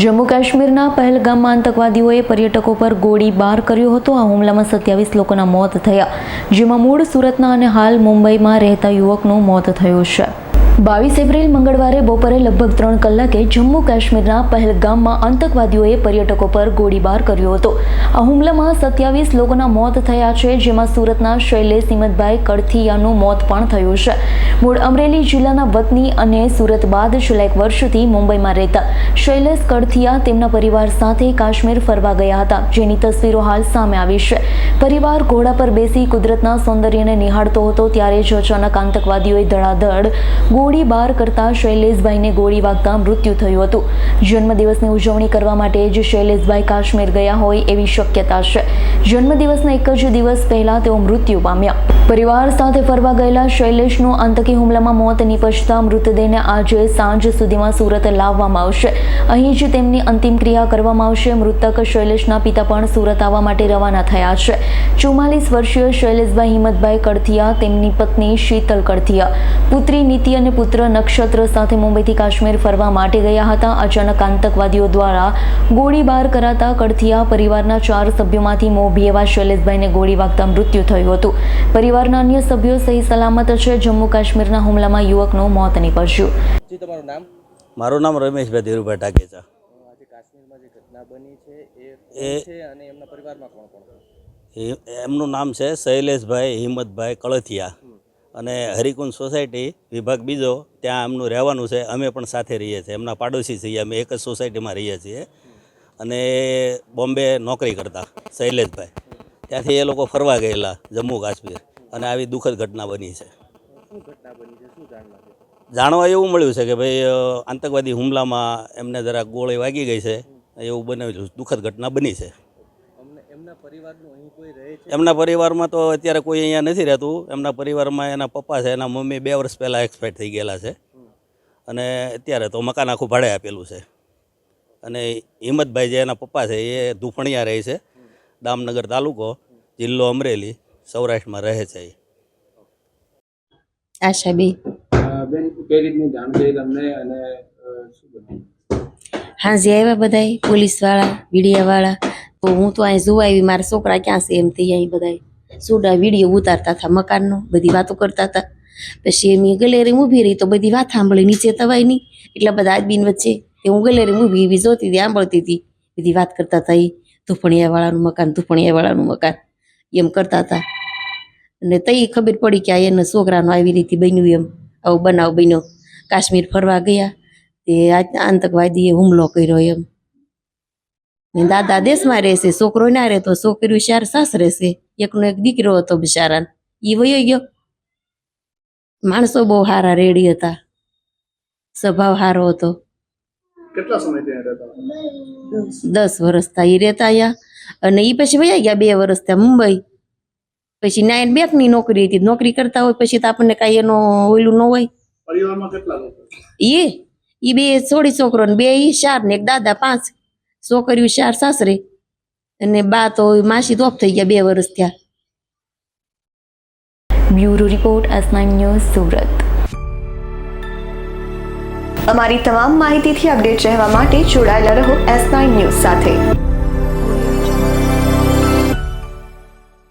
જમ્મુ કાશ્મીરના પહેલગામમાં આતંકવાદીઓએ પર્યટકો પર ગોળીબાર કર્યો હતો. આ હુમલામાં સત્યાવીસ લોકોના મોત થયા, જેમાં મૂળ સુરતના અને હાલ મુંબઈમાં રહેતા યુવકનું મોત થયું છે. બાવીસ એપ્રિલ મંગળવારે બપોરે લગભગ ત્રણ કલાકે જમ્મુ કાશ્મીરના પહેલગામમાં આતંકવાદીઓએ પર્યટકો પર ગોળીબાર કર્યો હતો. આ હુમલામાં સત્યાવીસ લોકોના મોત થયા છે, જેમાં સુરતના શૈલેષ હિંમતભાઈ કડથિયાનું મોત પણ થયું છે. મૂળ અમરેલી જિલ્લાના વતની અને સુરત બાદ છેલ્લા એક વર્ષથી મુંબઈમાં રહેતા શૈલેષ કડથિયા તેમના પરિવાર સાથે કાશ્મીર ફરવા ગયા હતા, જેની તસવીરો હાલ સામે આવી છે. પરિવાર ઘોડા પર બેસી કુદરતના સૌંદર્યને નિહાળતો હતો, ત્યારે જ અચાનક આતંકવાદીઓએ ધડાધડ ગોળીબાર કરતા શૈલેષભાઈને ગોળી વાગતા મૃત્યુ થયું હતું. જન્મદિવસની ઉજવણી કરવા માટે જ શૈલેષભાઈ કાશ્મીર ગયા હોય એવી શક્યતા છે. જન્મદિવસના એક જ દિવસ પહેલા તેઓ મૃત્યુ પામ્યા. પરિવાર સાથે ફરવા ગયેલા શૈલેષનું આતંકી હુમલામાં મોત નિપજતા મૃતદેહને આજે સાંજ સુધીમાં સુરત લાવવામાં આવશે. અહીં જ તેમની અંતિમ ક્રિયા કરવામાં આવશે. મૃતક શૈલેષના પિતા પણ સુરત આવવા માટે રવાના થયા છે. ચુમ્માલીસ વર્ષીય શૈલેષભાઈ હિંમતભાઈ કડથિયા, તેમની પત્ની શીતલ કડથિયા. પુત્રી નીતિ અને પુત્ર નક્ષત્ર સાથે મુંબઈથી કાશ્મીર ફરવા માટે ગયા હતા. અચાનક આતંકવાદીઓ દ્વારા ગોળીબાર કરાતા કડથિયા પરિવારના ચાર સભ્યોમાંથી મોભી એવા શૈલેષભાઈને ગોળી વાગતા મૃત્યુ થયું હતું. પરિવારના અન્ય સભ્યો સહી સલામત છે. જમ્મુ કાશ્મીરના હુમલામાં યુવકનું મોત નીપજ્યું. તમારું નામ? મારું નામ રમેશભાઈ ધીરુભાઈ ટાકેચા કાશ્મીરમાં જે ઘટના બની છે એ છે અને એમના પરિવારમાં કોણ એમનું નામ છે શૈલેષભાઈ હિંમતભાઈ કળથિયા. અને હરિકુંજ સોસાયટી વિભાગ બીજો ત્યાં એમનું રહેવાનું છે. અમે પણ સાથે રહીએ છીએ. એમના પાડોશી છીએ. અમે એક જ સોસાયટીમાં રહીએ છીએ. અને બોમ્બે નોકરી કરતા શૈલેષભાઈ. ત્યાંથી એ લોકો ફરવા ગયેલા જમ્મુ કાશ્મીર. અને આવી દુઃખદ ઘટના બની છે. જાણવા એવું મળ્યું છે કે ભાઈ આતંકવાદી હુમલામાં એમને જરાક ગોળી વાગી ગઈ છે. એવું બનાવેલું દુઃખદ ઘટના બની છે. એમના પરિવારમાં તો અત્યારે કોઈ અહીંયા નથી રહેતું. એમના પરિવારમાં એના પપ્પા છે એના મમ્મી બે વર્ષ પહેલાં એક્સપાયર થઈ ગયેલા છે. અને અત્યારે તો મકાન આખું ભાડે આપેલું છે. અને હિંમતભાઈ જે એના પપ્પા છે એ ધૂફણિયા રહે છે. દામનગર તાલુકો જિલ્લો અમરેલી. સૌરાષ્ટ્રમાં રહે છે અ, બેન કઈ રીતની જાણ થઈ તમને અને શું બન્યું આવ્યા બધાય પોલીસવાળા વીડિયાવાળા તો હું તો અહીં જોવા આવી મારા છોકરા ક્યાં છે એમ થઈ અહીં બધાય. સુડા વીડિયો ઉતારતા હતા મકાનનો બધી વાતો કરતા હતા. પછી એમ ગલેરી ઊભી રહી તો બધી વાત સાંભળી નીચે તવાય નહીં. એટલા બધા આદમીન વચ્ચે તે હું ગલેરી ઊભી એવી જોતી હતી સાંભળતી હતી. બધી વાત કરતા હતા એ ધુફણિયાવાળાનું મકાન ધુફણિયાવાળાનું મકાન. એમ કરતા હતા. અને તઈ ખબર પડી કે આ એના છોકરાનું આવી રીતે બન્યું એમ. આવો બનાવ બન્યો. કાશ્મીર ફરવા ગયા. તે આતંકવાદીએ હુમલો કર્યો એમ. ને દાદા દેશમાં રહેશે છોકરો ના રહેતો છોકરીઓ ચાર સાસ રહેશે. એકનો એક દીકરો હતો બિચારાને. એ વયો ગયો. માણસો બહુ સારા રેડી હતા. સ્વભાવ સારો હતો. કેટલા સમય ત્યાં રહેતા? દસ વર્ષ થયા એ રહેતા અહીંયા અને એ પછી વયા ગયા બે વર્ષ ત્યાં મુંબઈ. પછી નાઇન બેંકની નોકરી હતી. નોકરી કરતા હોય પછી તો આપણને કાંઈ એનો ઓયલું ન હોય. પરિવારમાં કેટલા લોકો એ ઈ બે છોડી છોકરો ને બે ઈ ચાર ને એક દાદા પાંચ. છોકરીઓ ચાર સાસરે. અને બા તો માસી તો થઈ ગયા બે વર્ષ થયા. Bureau report S news Surat. અમારી તમામ માહિતીથી અપડેટ રહેવા માટે જોડાયેલા રહો એસ નાઇન ન્યૂઝ સાથે.